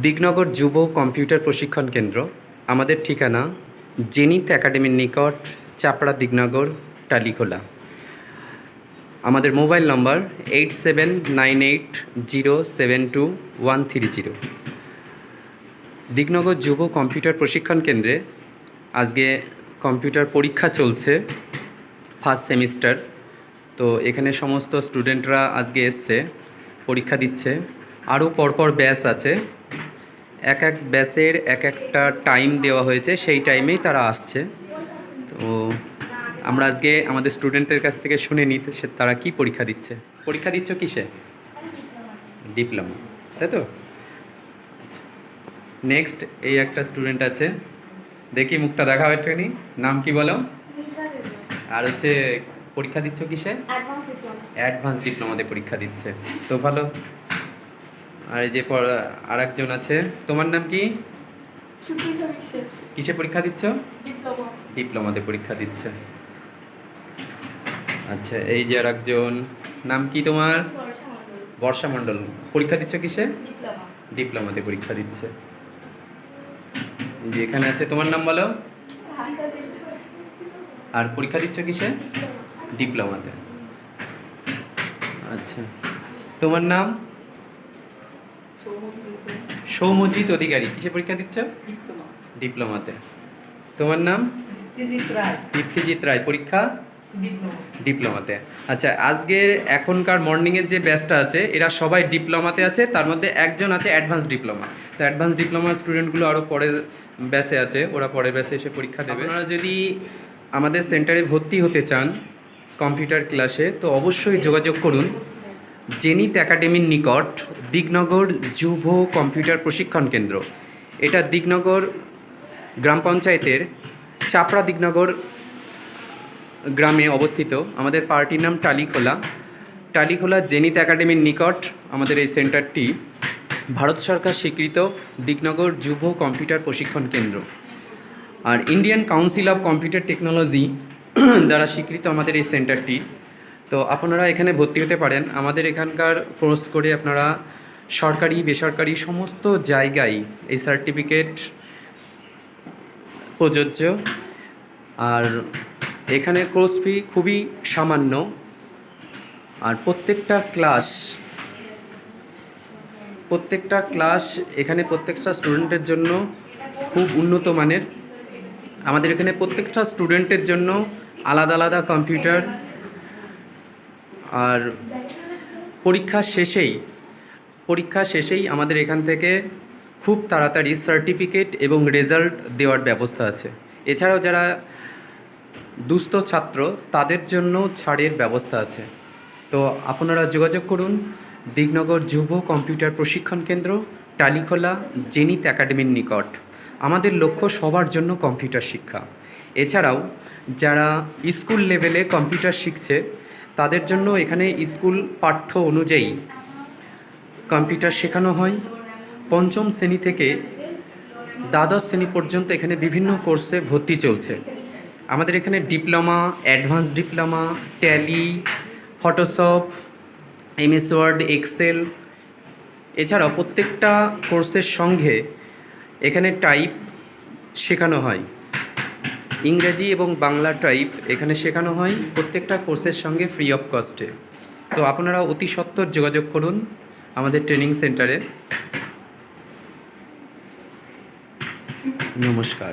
দিগনগর যুব কম্পিউটার প্রশিক্ষণ কেন্দ্র। আমাদের ঠিকানা জেনিত একাডেমির নিকট, চাপড়া দিগনগর, টালিখোলা। আমাদের mobile number eight seven nine eight zero seven two one three zero. Dignagar যুব কম্পিউটার প্রশিক্ষণ কেন্দ্রে আজকে কম্পিউটার পরীক্ষা চলছে, ফার্স্ট সেমিস্টার। তো এখানে সমস্ত স্টুডেন্টরা আজকে এসছে, পরীক্ষা দিচ্ছে। আরও পরপর ব্যাচ আছে। এক এক ব্যাচের এক একটা টাইম দেওয়া হয়েছে সেই টাইমেই তারা আসছে। তো আমরা আজকে আমাদের স্টুডেন্টের কাছ থেকে শুনে নিতে সে তারা কি পরীক্ষা দিচ্ছে? পরীক্ষা দিচ্ছ কিসে? ডিপ্লোমা তাই তো? নেক্সট এই একটা স্টুডেন্ট আছে। দেখি মুখটা দেখা একটুখানি নাম কি বলো? আর হচ্ছে পরীক্ষা দিচ্ছ কিসে? অ্যাডভান্স ডিপ্লোমাতে পরীক্ষা দিচ্ছে। তো ভালো। আর এই যে পর আর একজন আছে। তোমার নাম কি? কিসে পরীক্ষা দিচ্ছ? ডিপ্লোমাতে পরীক্ষা দিচ্ছে। আচ্ছা এই যে আর একজন নাম কি তোমার? বর্ষা মণ্ডল। পরীক্ষা দিচ্ছ কিসে? ডিপ্লোমাতে পরীক্ষা দিচ্ছে। যে এখানে আছে তোমার নাম বলো? আর পরীক্ষা দিচ্ছ কিসে? ডিপ্লোমাতে। আচ্ছা। তোমার নাম? সৌমজিৎ অধিকারী। কিসে পরীক্ষা দিচ্ছ? ডিপ্লোমাতে। তোমার নাম? দীপ্তিজিৎ রায়। পরীক্ষা? ডিপ্লোমাতে। আচ্ছা আজকের এখনকার মর্নিংয়ের যে ব্যাচটা আছে এরা সবাই ডিপ্লোমাতে আছে তার মধ্যে একজন আছে অ্যাডভান্স ডিপ্লোমা। তো অ্যাডভান্স ডিপ্লোমা স্টুডেন্টগুলো আরও পরে ব্যাচে আছে ওরা পরে ব্যাচে এসে পরীক্ষা দেবে। আপনারা যদি আমাদের সেন্টারে ভর্তি হতে চান কম্পিউটার ক্লাসে তো অবশ্যই যোগাযোগ করুন। জেনিত একাডেমির নিকট দিগনগর যুব কম্পিউটার প্রশিক্ষণ কেন্দ্র। এটা দিগনগর গ্রাম পঞ্চায়েতের চাপড়া দিগনগর গ্রামে অবস্থিত। আমাদের পার্টির নাম টালিখোলা। টালিখোলা জেনিত একাডেমির নিকট আমাদের এই সেন্টারটি ভারত সরকার স্বীকৃত দিগনগর যুব কম্পিউটার প্রশিক্ষণ কেন্দ্র। আর Indian council of computer technology দ্বারা স্বীকৃত আমাদের এই সেন্টারটি। তো আপনারা এখানে ভর্তি হতে পারেন। আমাদের এখানকার কোর্স করে আপনারা সরকারি, বেসরকারি সমস্ত জায়গায় এই সার্টিফিকেট প্রযোজ্য। আর এখানে কোর্স ফি খুবই সামান্য। আর প্রত্যেকটা ক্লাস প্রত্যেকটা ক্লাস এখানে প্রত্যেকটা স্টুডেন্টের জন্য খুব উন্নত মানের। আমাদের এখানে প্রত্যেকটা স্টুডেন্টের জন্য আলাদা আলাদা কম্পিউটার আর পরীক্ষা শেষেই পরীক্ষা শেষেই আমাদের এখান থেকে খুব তাড়াতাড়ি সার্টিফিকেট এবং রেজাল্ট দেওয়ার ব্যবস্থা আছে। এছাড়াও যারা দুস্থ ছাত্র, তাদের জন্য ছাড়ের ব্যবস্থা আছে। তো আপনারা যোগাযোগ করুন, দিগনগর যুব কম্পিউটার প্রশিক্ষণ কেন্দ্র, টালিখোলা, জেনিত একাডেমির নিকট। আমাদের লক্ষ্য সবার জন্য কম্পিউটার শিক্ষা। এছাড়াও যারা স্কুল লেভেলে কম্পিউটার শিখছে তাদের জন্য এখানে স্কুল পাঠ্য অনুযায়ী কম্পিউটার শেখানো হয়। পঞ্চম শ্রেণি থেকে দ্বাদশ শ্রেণি পর্যন্ত এখানে বিভিন্ন কোর্সে ভর্তি চলছে। আমাদের এখানে diploma advance diploma, Tally, Photoshop, MS word, excel এছাড়াও প্রত্যেকটা কোর্সের সঙ্গে এখানে টাইপ শেখানো হয়। ইংরেজি এবং বাংলা টাইপ এখানে শেখানো হয় প্রত্যেকটা কোর্সের সঙ্গে ফ্রি অফ কস্টে তো আপনারা অতি সত্বর যোগাযোগ করুন আমাদের ট্রেনিং সেন্টারে নমস্কার।